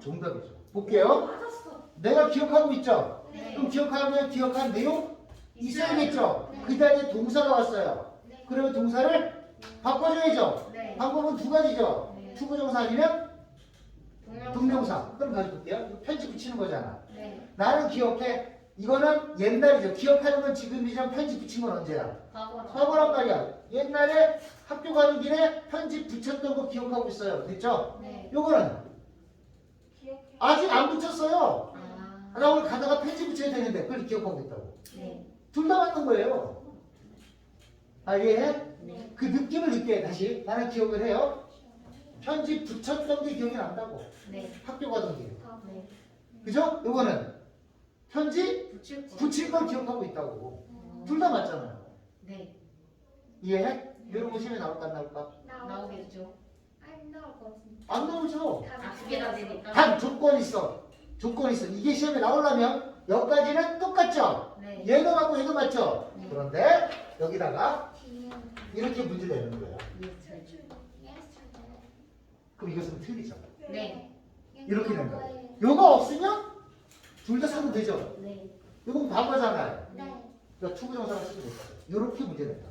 정답이죠. 볼게요. 맞았어. 내가 기억하고 있죠? 네. 그럼 기억하면 기억한 내용 있어야겠죠? 네. 그 다음에 동사가 왔어요. 네. 그러면 동사를 바꿔줘야죠. 네. 방법은 두 가지죠. 네. 투부정사 아니면 동명사. 동명사. 그럼 가져볼게요. 이거 편지 붙이는 거잖아. 네. 나는 기억해. 이거는 옛날이죠. 기억하는 건 지금이지만 편지 붙인 건 언제야? 과거라. 과거란 말이야. 옛날에 학교 가는 길에 편지 붙였던 거 기억하고 있어요. 됐죠? 네. 요거는. 아직 안 붙였어요. 아. 나 오늘 가다가 편지 붙여야 되는데 그걸 기억하고 있다고. 네. 둘 다 맞는 거예요. 아, 이해해? 네. 그 느낌을 느껴야 다시. 나는 기억을 해요. 편지 붙였던 게 기억이 난다고. 네. 학교 가던 길에. 네. 그죠? 요거는 편지 붙일 거. 걸 기억하고 있다고. 어. 둘 다 맞잖아요. 네. 이해해? 이런 거 시험에 나올까 안 나올까? 나오겠죠. 안 나올 것 같은데. 안 나오죠. 아, 두 개나 되니까. 단 조건 있어. 조건 있어. 이게 시험에 나오려면 여기까지는 똑같죠? 네. 얘도 맞고 얘도 맞죠? 네. 그런데 여기다가 이렇게 문제 내는 거예요. yesterday. 그럼 이것은 틀리죠. 네. 이렇게 된 거예요. 요거 없으면 둘다 써도 되죠. 네. 이건 과거잖아요. 네. 그러니까 투부정사가 될 거예요. 이렇게 문제 낸다.